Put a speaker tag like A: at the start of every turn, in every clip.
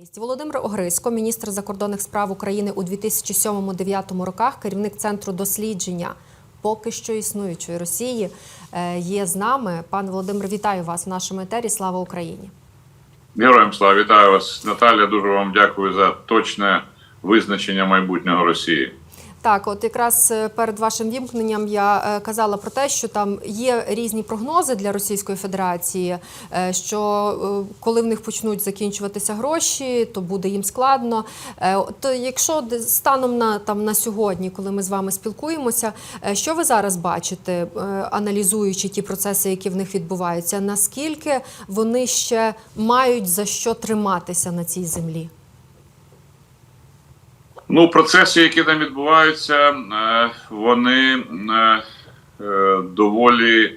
A: Місті Володимир Огризько, міністр закордонних справ України у 2007-2009 роках, керівник центру дослідження поки що існуючої Росії, е, є з нами. Пане Володимир, вітаю вас в нашому етері. Слава Україні!
B: Героям слава вітаю вас, Наталя. Дуже вам дякую за точне визначення майбутнього Росії.
A: Так, от якраз е, перед вашим вімкненням я е, казала про те, що там є різні прогнози для Російської Федерації, е, що коли в них почнуть закінчуватися гроші, то буде їм складно. То якщо станом на там на сьогодні, коли ми з вами спілкуємося, що ви зараз бачите, аналізуючи ті процеси, які в них відбуваються, наскільки вони ще мають за що триматися на цій землі?
B: Ну, процеси, які там відбуваються, е, вони е, е, доволі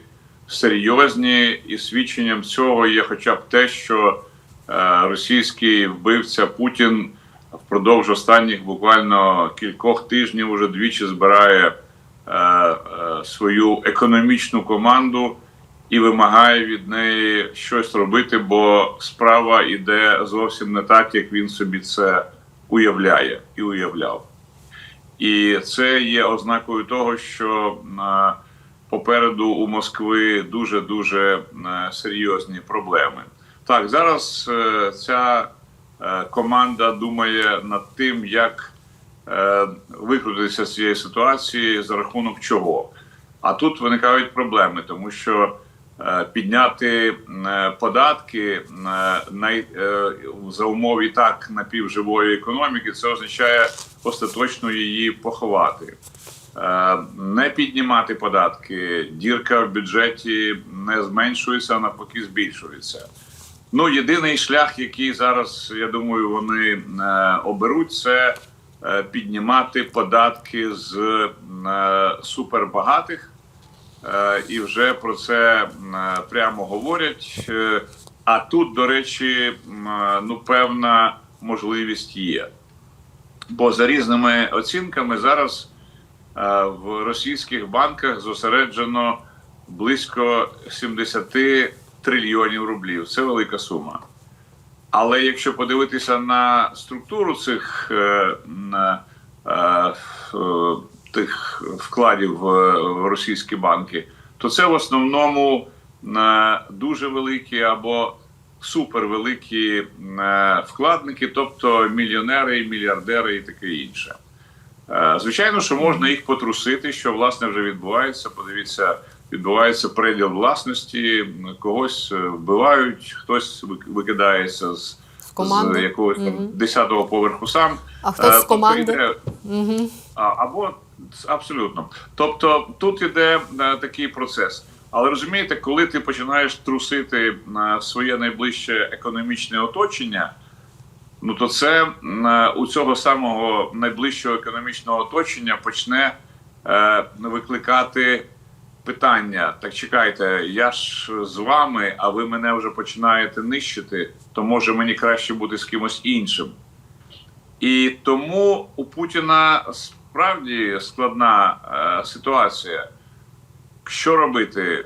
B: серйозні, і свідченням цього є хоча б те, що російський вбивця Путін впродовж останніх буквально кількох тижнів уже двічі збирає свою економічну команду і вимагає від неї щось робити, бо справа йде зовсім не так, як він собі це уявляє і уявляв. І це є ознакою того, що е, попереду у Москви дуже дуже серйозні проблеми. Так, зараз е, ця е, команда думає над тим, як викрутитися з цієї ситуації за рахунок чого. А тут виникають проблеми, тому що підняти е, податки е, най- е, за умов так напівживої економіки, це означає остаточно її поховати. Не піднімати податки, дірка в бюджеті не зменшується, а навпаки збільшується. Ну, єдиний шлях, який зараз, я думаю, вони оберуть, це піднімати податки з супербагатих, і вже про це е, прямо говорять. Е, А тут, до речі, е, ну певна можливість є. Бо за різними оцінками зараз е, в російських банках зосереджено близько 70 трильйонів рублів. Це велика сума. Але якщо подивитися на структуру цих е, е, е, тих вкладів в, в російські банки, то це в основному е, дуже великі або супервеликі е, вкладники, тобто мільйонери, мільярдери і таке інше. Е, Звичайно, що можна їх потрусити, що власне вже відбувається. Подивіться, відбувається переділ власності, когось е, вбивають, хтось вик- викидається з,
A: З
B: з якогось там
A: Мгм.
B: 10-го поверху сам.
A: А хтось з
B: Е, тобто
A: команди?
B: йде-
A: Угу.
B: або абсолютно. Тобто тут іде е, такий процес. Але розумієте, коли ти починаєш трусити е, своє найближче економічне оточення, ну то це е, у цього самого найближчого економічного оточення почне е, викликати питання. Так чекайте, я ж з вами, а ви мене вже починаєте нищити, то може мені краще бути з кимось іншим. І тому у Путіна справді складна е, ситуація. Що робити?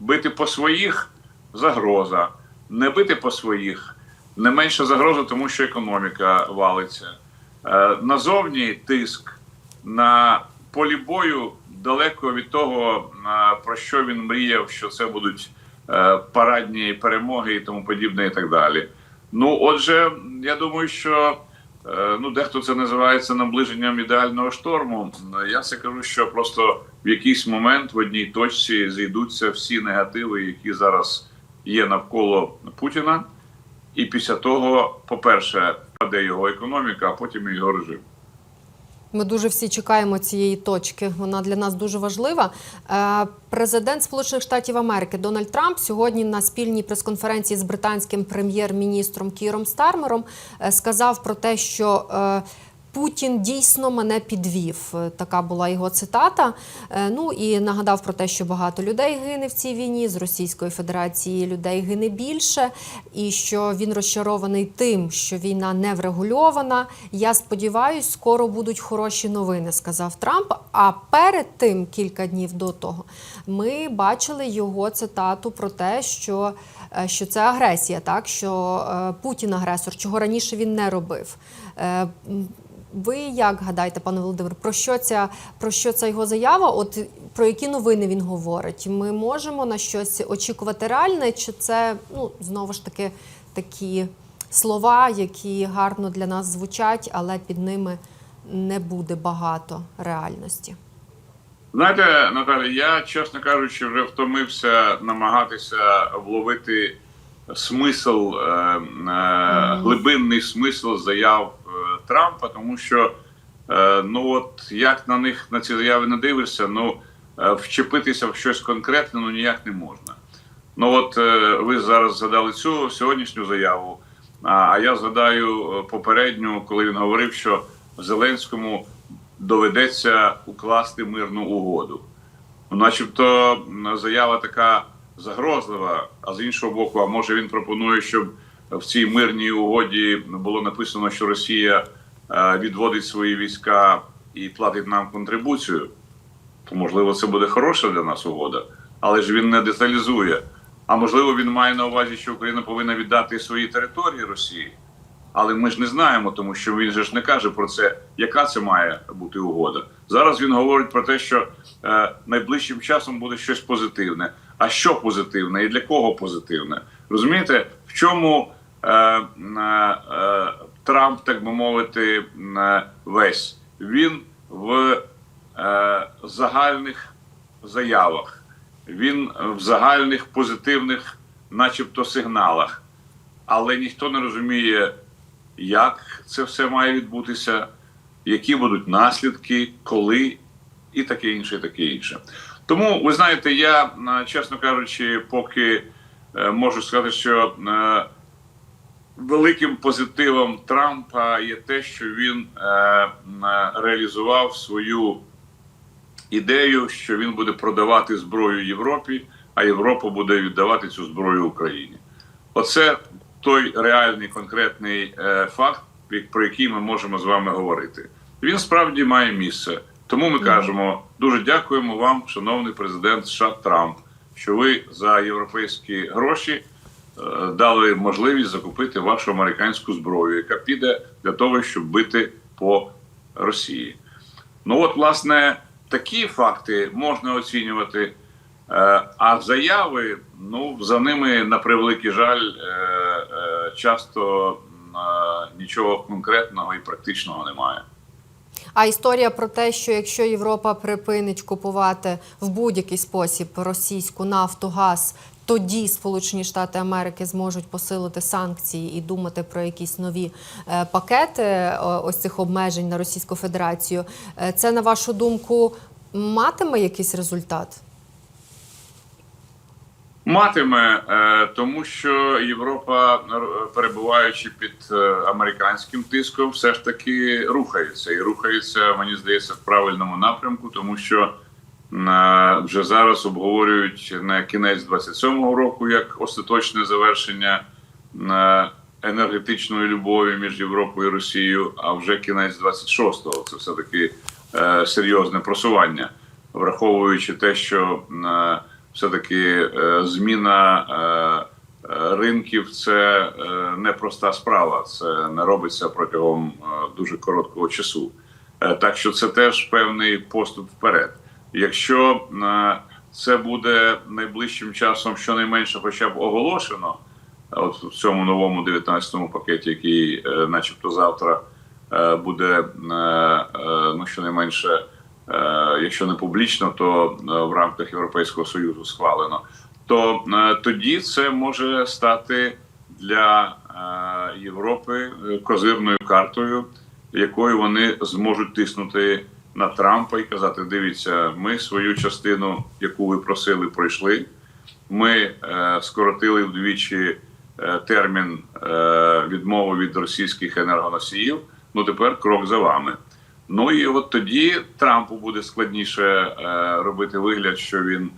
B: Бити по своїх загроза, не бити по своїх не менша загроза, тому що економіка валиться. Е, назовні тиск на полі бою далеко від того, е, про що він мріяв, що це будуть е, парадні перемоги і тому подібне, і так далі. Ну, отже, я думаю, що ну, дехто це називається наближенням ідеального шторму. Я це кажу, що просто в якийсь момент в одній точці зійдуться всі негативи, які зараз є навколо Путіна. І після того, по-перше, паде його економіка, а потім і його режим.
A: Ми дуже всі чекаємо цієї точки. Вона для нас дуже важлива. Е, Президент Сполучених Штатів Америки Дональд Трамп сьогодні на спільній прес-конференції з британським прем'єр-міністром Кіром Стармером е, сказав про те, що е, Путін дійсно мене підвів. Е, Така була його цитата. Е, Ну і нагадав про те, що багато людей гине в цій війні. З Російської Федерації людей гине більше, і що він розчарований тим, що війна не врегульована. Я сподіваюся, скоро будуть хороші новини, сказав Трамп. А перед тим, кілька днів до того, ми бачили його цитату про те, що е, що це агресія, так що Путін агресор, чого раніше він не робив. Ви як гадаєте, пане Володимир, про що ця про що ця його заява? От про які новини він говорить? Ми можемо на щось очікувати реальне, чи це ну знову ж таки такі слова, які гарно для нас звучать, але під ними не буде багато реальності?
B: Знаєте, Наталя, я, чесно кажучи, вже втомився намагатися вловити смисл, е, е, глибинний смисл заяв Трампа, тому що е, ну от як на них на ці заяви не дивишся, ну е, вчепитися в щось конкретне ну ніяк не можна. Ну от е, ви зараз згадали цю сьогоднішню заяву. А, я згадаю попередню, коли він говорив, що Зеленському доведеться укласти мирну угоду. Ну, начебто заява така загрозлива, а з іншого боку, а може він пропонує, щоб в цій мирній угоді було написано, що Росія відводить свої війська і платить нам контрибуцію. То можливо це буде хороша для нас угода, але ж він не деталізує. А можливо, він має на увазі, що Україна повинна віддати свої території Росії. Але ми ж не знаємо, тому що він же ж не каже про це, яка це має бути угода. Зараз він говорить про те, що е, найближчим часом буде щось позитивне. А що позитивне і для кого позитивне? Розумієте, в чому е, е, е, Трамп, так би мовити, е, весь. Він в е, загальних заявах, він в загальних позитивних, начебто, сигналах, але ніхто не розуміє, як це все має відбутися, які будуть наслідки, коли і таке інше, і таке інше. Тому, ви знаєте, я, е, чесно кажучи, поки е, можу сказати, що е, великим позитивом Трампа є те, що він е, е, реалізував свою ідею, що він буде продавати зброю Європі, а Європа буде віддавати цю зброю Україні. Оце той реальний конкретний е, факт, про який ми можемо з вами говорити. Він справді має місце. Тому ми кажемо дуже дякуємо вам, шановний президент США Трамп, що ви за європейські гроші дали можливість закупити вашу американську зброю, яка піде для того, щоб бити по Росії. Ну от, власне, такі факти можна оцінювати. Е, А заяви, ну за ними на превеликий жаль, е, е, часто нічого конкретного і практичного немає.
A: А історія про те, що якщо Європа припинить купувати в будь-який спосіб російську нафту, газ, тоді Сполучені Штати Америки зможуть посилити санкції і думати про якісь нові е, пакети е, ось цих обмежень на Російську Федерацію. Е, Це на вашу думку матиме якийсь результат?
B: Матиме, тому що Європа, перебуваючи під американським тиском, все ж таки рухається і рухається, мені здається, в правильному напрямку, тому що вже зараз обговорюють на кінець 27-го року як остаточне завершення енергетичної любові між Європою і Росією, а вже кінець 26-го. Це все таки е, серйозне просування, враховуючи те, що е, все-таки е, зміна е, е, ринків це непроста справа. Це не робиться протягом дуже короткого часу. Так що це теж певний поступ вперед. Якщо е, це буде найближчим часом щонайменше, хоча б оголошено, от в цьому новому 19-му пакеті, який, е, начебто, завтра е, буде ну щонайменше якщо не публічно, то в рамках Європейського союзу схвалено, то тоді це може стати для Європи козирною картою, якою вони зможуть тиснути на Трампа і казати: дивіться, ми свою частину, яку ви просили, пройшли. Ми е, скоротили вдвічі е, термін е, відмови від російських енергоносіїв. Ну тепер крок за вами. Ну і от тоді Трампу буде складніше е, робити вигляд, що він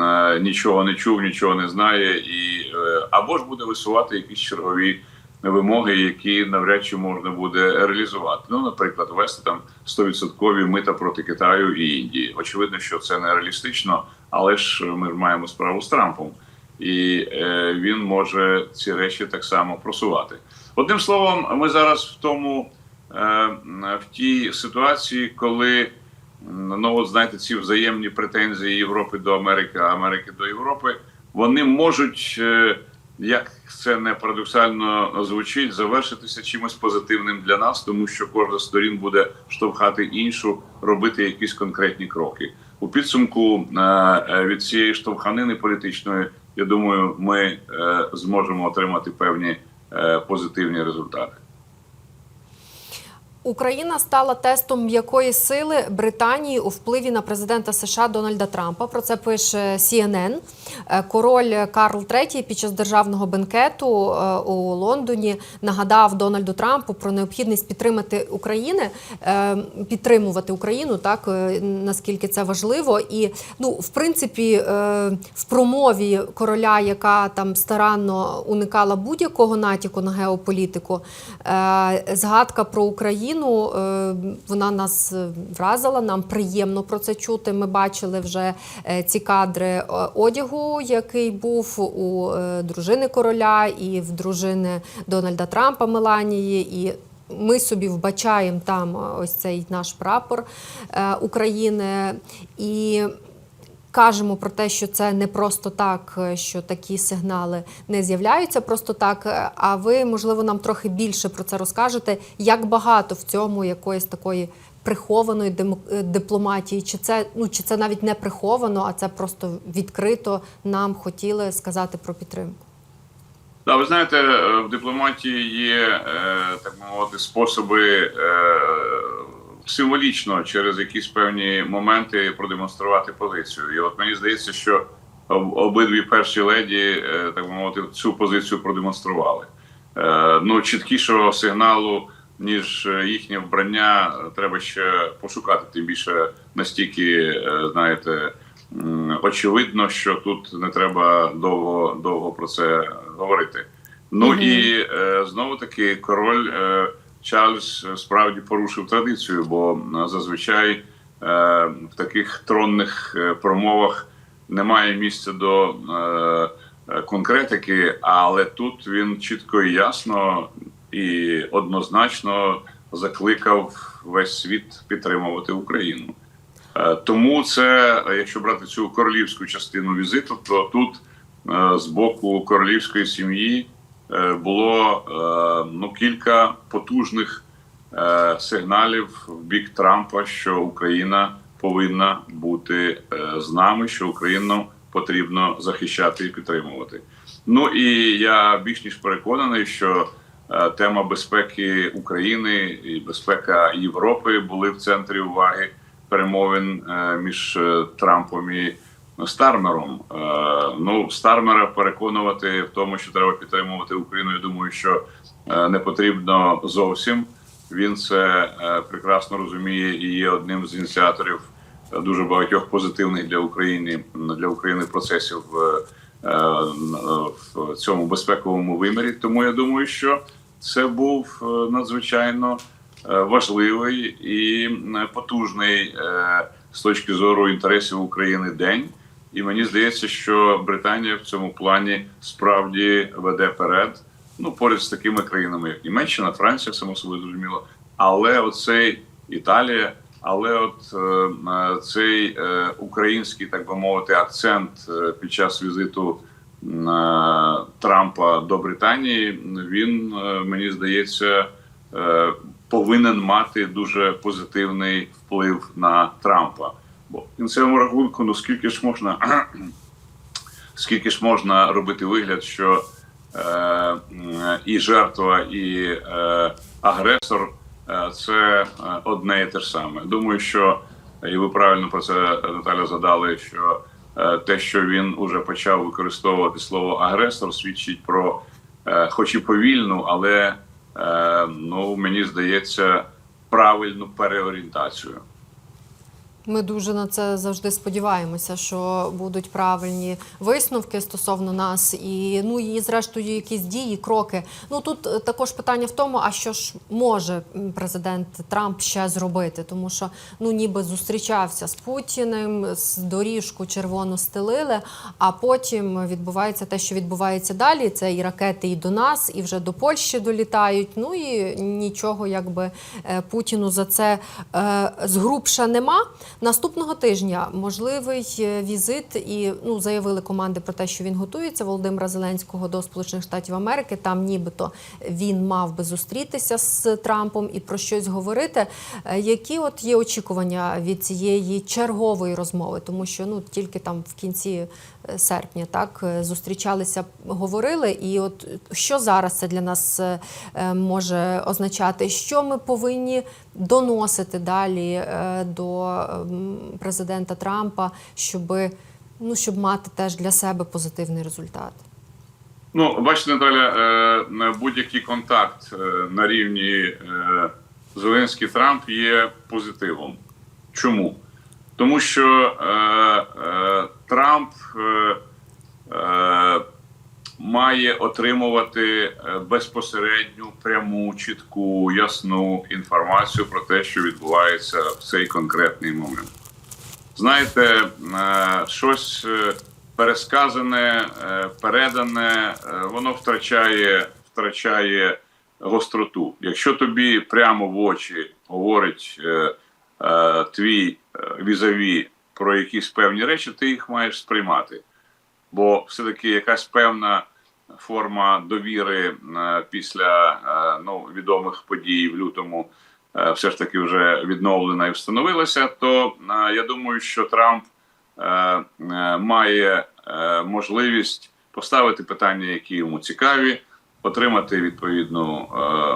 B: е, нічого не чув, нічого не знає, і е, або ж буде висувати якісь чергові вимоги, які навряд чи можна буде реалізувати. Ну, наприклад, ввести там 100% мита проти Китаю і Індії. Очевидно, що це не реалістично, але ж ми маємо справу з Трампом. і е, він може ці речі так само просувати. Одним словом, ми зараз в тому е, в тій ситуації, коли ну от знаєте, ці взаємні претензії Європи до Америки, Америки до Європи, вони можуть, е, як це не парадоксально звучить, завершитися чимось позитивним для нас, тому що кожна сторін буде штовхати іншу, робити якісь конкретні кроки. У підсумку е, е, від цієї штовханини політичної, я думаю, ми е, зможемо отримати певні позитивні результати.
A: Україна стала тестом м'якої сили Британії у впливі на президента США Дональда Трампа. Про це пише CNN. Е, Король Карл III під час державного бенкету е, у Лондоні нагадав Дональду Трампу про необхідність підтримати України, е, підтримувати Україну, так наскільки це важливо. І ну, в принципі, в промові короля, яка там старанно уникала будь-якого натяку на геополітику, згадка про Україну е, вона нас е, вразила. Нам приємно про це чути. Ми бачили вже е, ці кадри одягу, який був у дружини короля і в дружини Дональда Трампа Меланії. І ми собі вбачаємо там ось цей наш прапор України. І кажемо про те, що це не просто так, е, що такі сигнали не з'являються просто так. е, А ви, можливо, нам трохи більше про це розкажете, як багато в цьому якоїсь такої прихованої е, дипломатії, чи це ну чи це навіть не приховано, а це просто відкрито нам хотіли сказати про підтримку.
B: Да, ви знаєте, в дипломатії є так би мовити способи символічно через якісь певні моменти продемонструвати позицію. І от мені здається, що об- обидві перші леді, е, так би мовити, цю позицію продемонстрували. Е, Ну, чіткішого сигналу, ніж е, їхнє вбрання, треба ще пошукати. Тим більше настільки, знаєте, очевидно, що тут не треба довго довго про це говорити. Ну
A: Мгм.
B: і е, знову таки король Чарльз е, справді порушив традицію, бо зазвичай е, в таких тронних е, промовах немає місця до е, е, конкретики, але тут він чітко і ясно і однозначно закликав весь світ підтримувати Україну. Е, Тому це, е, якщо брати цю королівську частину візиту, то тут е, з боку королівської сім'ї е, було е, ну кілька потужних е, сигналів в бік Трампа, що Україна повинна бути е, з нами, що Україну потрібно захищати і підтримувати. Ну і я більш ніж переконаний, що е, тема безпеки України і безпека Європи були в центрі уваги перемовин е, між е, Трампом і Стармером. Е, Ну, Стармера переконувати в тому, що треба підтримувати Україну. Я думаю, що е, не потрібно зовсім. Він це е, прекрасно розуміє і є одним з ініціаторів дуже багатьох позитивних для України для України процесів в, цьому безпековому вимірі. Тому я думаю, що це був надзвичайно важливий і потужний з точки зору інтересів України день. І мені здається, що Британія в цьому плані справді веде перед. Ну, поряд з такими країнами, як Німеччина, Франція, само собою зрозуміло. Але оцей Італія, але от е, е, цей е, український, так би мовити, акцент е, під час візиту е, Трампа до Британії, він мені здається повинен мати дуже позитивний вплив на Трампа. Бо в кінцевому рахунку, ну скільки ж можна скільки ж можна робити вигляд, що е, і жертва, і е, агресор е, це е, одне і те ж саме. Думаю, що і ви правильно про це Наталя задали, що е, те, що він уже почав використовувати слово агресор, свідчить про, хоч і повільну, але ну мені здається, правильну переорієнтацію.
A: Ми дуже на це завжди сподіваємося, що будуть правильні висновки стосовно нас, і ну і зрештою якісь дії, кроки. Ну тут е, також питання в тому, а що ж може президент Трамп ще зробити, тому що ну ніби зустрічався з Путіним, з доріжку червону стелили, а потім відбувається те, що відбувається далі. Це і ракети, і до нас, і вже до Польщі долітають. Ну і нічого, якби е, Путіну за це е, згрубша нема. Наступного тижня можливий е, візит, і ну заявили команди про те, що він готується Володимира Зеленського до Сполучених Штатів Америки. Там нібито він мав би зустрітися з Трампом і про щось говорити. Е, Які от є очікування від цієї чергової розмови? Тому що ну тільки там в кінці серпня так е, зустрічалися, говорили. І от що зараз це для нас е, е, може означати, що ми повинні доносити далі до ем, президента Трампа, щоб ну щоб мати теж для себе позитивний результат.
B: Ну, бачите, Наталя, на будь-який контакт на рівні Зеленський Трамп є позитивом. Чому? Тому що е, е, Трамп е, е, має отримувати е, безпосередню, пряму, чітку, ясну інформацію про те, що відбувається в цей конкретний момент. Знаєте, е, щось е, пересказане, е, передане, е, воно втрачає, втрачає гостроту. Якщо тобі прямо в очі говорить е, е, твій візаві про якісь певні речі, ти їх маєш сприймати. Бо все-таки якась певна форма довіри е, після е, ну, відомих подій в лютому е, все ж таки вже відновлена і встановилася, то я думаю, що Трамп має можливість поставити питання, які йому цікаві, отримати відповідну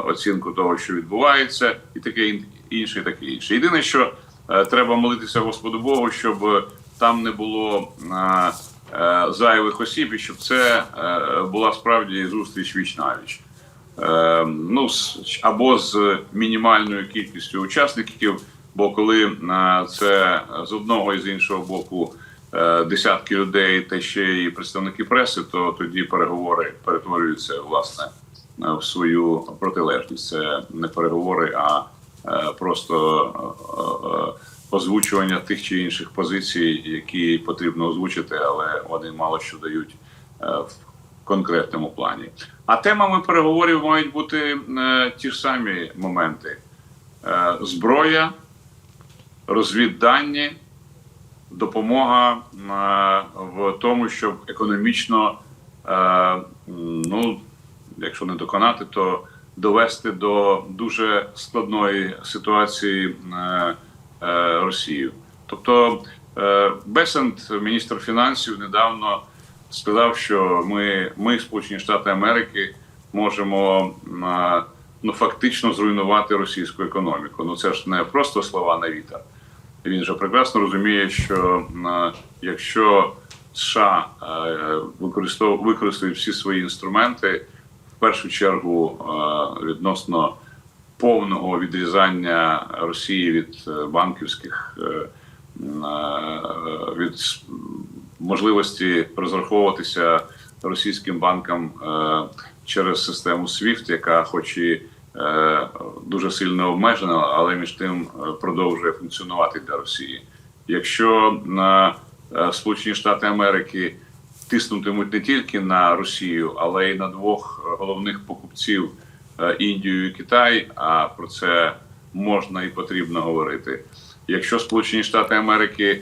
B: оцінку того, що відбувається, і таке інше, і таке інше. Єдине, що треба молитися Господу Богу, щоб там не було. е, е, Зайвих осіб, і щоб це е, була справді зустріч віч навіч. Е, ну, або з мінімальною кількістю учасників. Бо коли е, це з одного і з іншого боку е, десятки людей, та ще й представники преси, то тоді переговори перетворюються власне е, в свою протилежність. Це не переговори, а е, просто е, е, озвучування тих чи інших позицій, які потрібно озвучити, але вони мало що дають е, в конкретному плані. А темами переговорів мають бути е, ті ж самі моменти: Е, зброя, розвіддані, допомога е, в тому, щоб економічно, е, ну, якщо не доконати, то довести до дуже складної ситуації е, е, Росію. Тобто е, Бесент, міністр фінансів, недавно сказав, що ми, ми Сполучені Штати Америки, можемо е, ну, фактично зруйнувати російську економіку. Ну це ж не просто слова на вітер. Він же прекрасно розуміє, що е, якщо США е, використов- всі свої інструменти, першу чергу е, відносно повного відрізання Росії від е, банківських е, від можливості розраховуватися російським банкам через систему SWIFT, яка, хоч і дуже сильно обмежена, але між тим продовжує функціонувати для Росії. Якщо на Сполучені Штати Америки тиснутимуть не тільки на Росію, але й на двох е, головних покупців е, Індію і Китай. А про це можна і потрібно говорити. Якщо Сполучені Штати Америки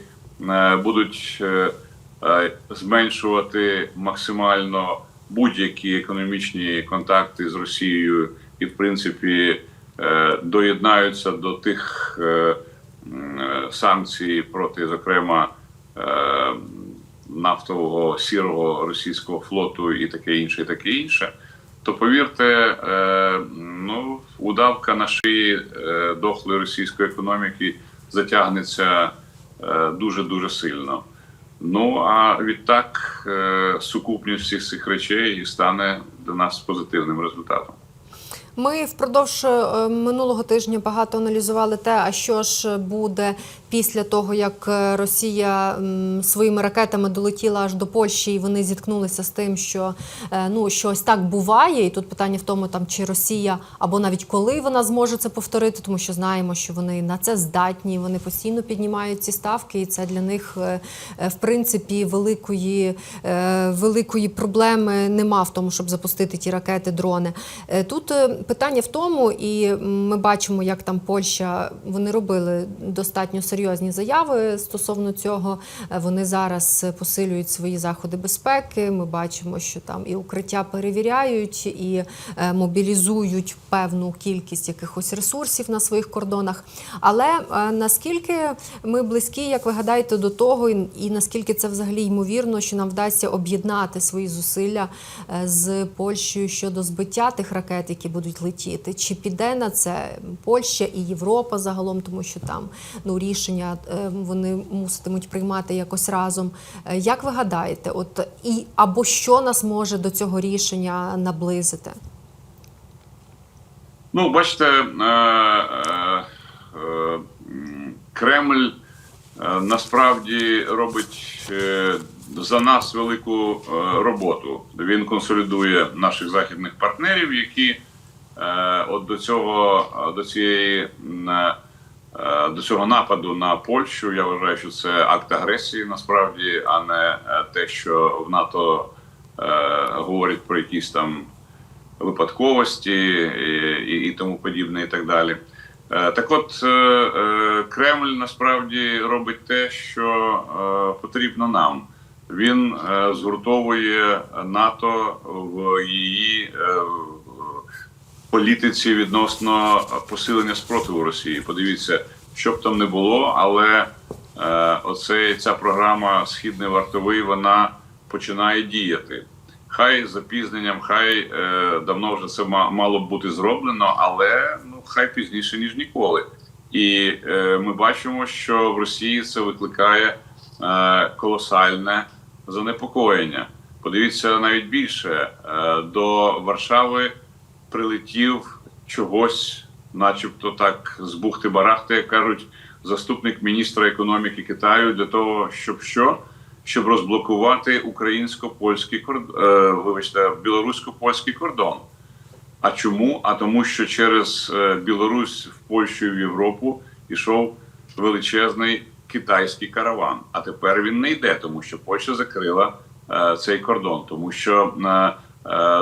B: е, будуть зменшувати максимально будь-які економічні контакти з Росією і, в принципі, доєднаються до тих санкцій проти, зокрема, нафтового сірого російського флоту і таке інше, і таке інше. То повірте, е, ну удавка на шиї е, дохлої російської економіки затягнеться дуже дуже сильно. Ну а відтак е, сукупність всіх цих речей стане для нас позитивним результатом.
A: Ми впродовж е, минулого тижня багато аналізували те, а що ж буде після того, як е, Росія своїми ракетами долетіла аж до Польщі, і вони зіткнулися з тим, що е, ну щось так буває. І тут питання в тому, там чи Росія або навіть коли вона зможе це повторити, тому що знаємо, що вони на це здатні, вони постійно піднімають ці ставки, і це для них в принципі великої, великої проблеми нема в тому, щоб запустити ті ракети, дрони. Тут питання в тому, і ми бачимо, як там Польща вони робили достатньо серйозні заяви стосовно цього. Е, Вони зараз посилюють свої заходи безпеки. Ми бачимо, що там і укриття перевіряють, і е, мобілізують певну кількість якихось ресурсів на своїх кордонах. Але е, наскільки ми близькі, як ви гадаєте, до того, і, наскільки це взагалі ймовірно, що нам вдасться об'єднати свої зусилля з Польщею щодо збиття тих ракет, які будуть летіти? Чи піде на це Польща і Європа загалом, тому що там ну рішення е, вони муситимуть приймати якось разом? Е, Як ви гадаєте, от і або що нас може до цього рішення наблизити?
B: Ну, бачите, е, Кремль насправді робить за нас велику роботу. Він консолідує наших західних партнерів, які от до цього до цієї е, до цього нападу на Польщу. Я вважаю, що це акт агресії насправді, а не е, те, що в НАТО е, говорять про якісь там випадковості і, і, тому подібне, і так далі. Е, Так от, е, е, Кремль насправді робить те, що е, потрібно нам. Він е, згуртовує НАТО в її е, політиці відносно посилення спротиву Росії. Подивіться, що б там не було, але е, оце ця програма Східний вартовий вона починає діяти. Хай запізненням, хай е, давно вже це ма- мало б бути зроблено, але ну хай пізніше ніж ніколи. І е, ми бачимо, що в Росії це викликає е, колосальне занепокоєння. Подивіться навіть більше е, до Варшави прилетів чогось, начебто так, з бухти-барахти, як кажуть, заступник міністра економіки Китаю для того, щоб що? Щоб розблокувати українсько-польський кордон, е, вибачте, білорусько-польський кордон. А чому? А тому, що через е, Білорусь в Польщу і в Європу йшов величезний китайський караван. А тепер він не йде, тому що Польща закрила е, цей кордон, тому що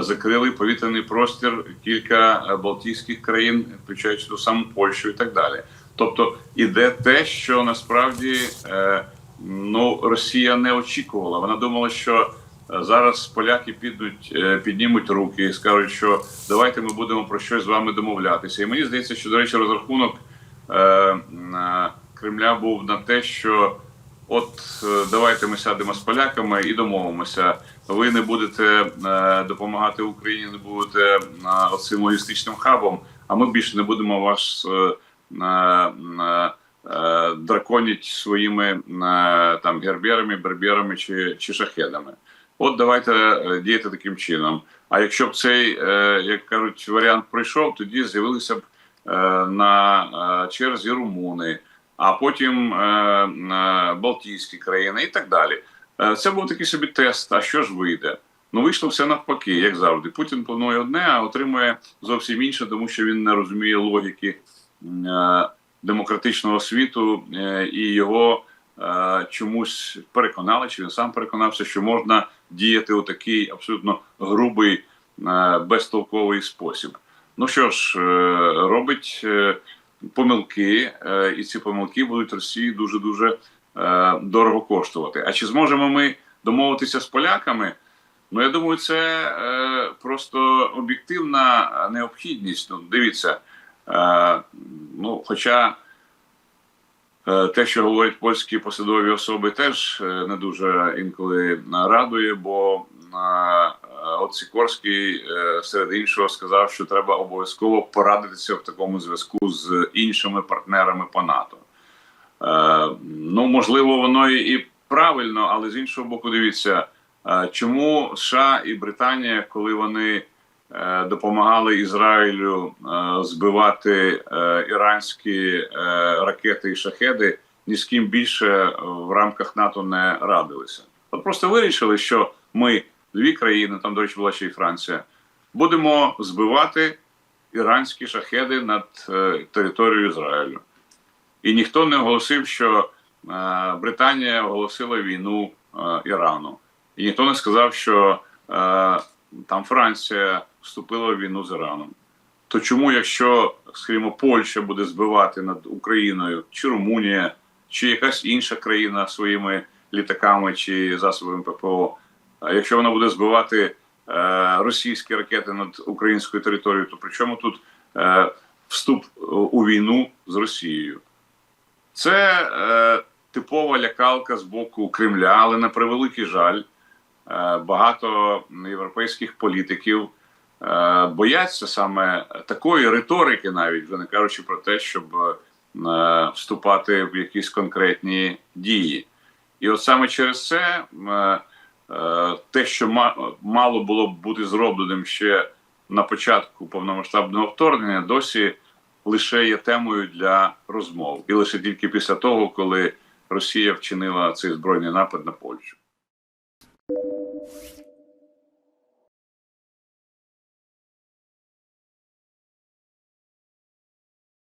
B: закрили повітряний простір кілька е, Балтійських країн, включаючи ту саму Польщу і так далі. Тобто іде те, що насправді е, ну Росія не очікувала. Вона думала, що е, зараз поляки підуть, е, піднімуть руки і скажуть, що давайте ми будемо про щось з вами домовлятися. І мені здається, що до речі, розрахунок е, е, Кремля був на те, що от е, давайте ми сядемо з поляками і домовимося. Ви не будете е, допомагати Україні, не будете е, оцим логістичним хабом, а ми більше не будемо вас е, драконять своїми там герберами, берберами чи, чи шахедами. От давайте діяти таким чином. А якщо б цей, як кажуть, варіант пройшов, тоді з'явилися б на черзі румуни, а потім Балтійські країни і так далі. Е, Це був такий собі тест. А що ж вийде? Ну вийшло все навпаки, як завжди. Путін планує одне, а отримує зовсім інше, тому що він не розуміє логіки е, демократичного світу е, і його чомусь переконали, чи він сам переконався, що можна діяти у такий абсолютно грубий, безтолковий спосіб. Ну що ж, робить помилки, і ці помилки будуть Росії дуже дуже дорого коштувати. А чи зможемо ми домовитися з поляками? Ну, я думаю, це е, просто об'єктивна необхідність. Ну, дивіться, е, ну, хоча е, те, що говорять польські посадові особи, теж е, не дуже інколи радує, бо е, от Сікорський е, серед іншого сказав, що треба обов'язково порадитися в такому зв'язку з іншими партнерами по НАТО. Е, ну, можливо, воно і, правильно, але з іншого боку, дивіться, е, чому США і Британія, коли вони е, допомагали Ізраїлю збивати іранські ракети і шахеди, ні з ким більше в рамках НАТО не радилися. От просто вирішили, що ми, дві країни, там, до речі, була ще й Франція, будемо збивати іранські шахеди над територією Ізраїлю. І ніхто не оголосив, що е, Британія оголосила війну е, Ірану. І ніхто не сказав, що е, там Франція вступила в війну з Іраном. То чому, якщо, скажімо, Польща буде збивати над Україною, чи Румунія, чи якась інша країна своїми літаками чи засобами ППО, якщо вона буде збивати російські ракети над українською територією, то при чому тут вступ у війну з Росією? Це е, типова лякалка з боку Кремля, але на превеликий жаль, е, багато європейських політиків е, бояться саме такої риторики, навіть вже не кажучи про те, щоб е, вступати в якісь конкретні дії. І от саме через це е, е, те, що ма- мало було б бути зробленим ще на початку повномасштабного вторгнення, досі лише є темою для розмов, і лише тільки після того, коли Росія вчинила цей збройний напад на Польщу.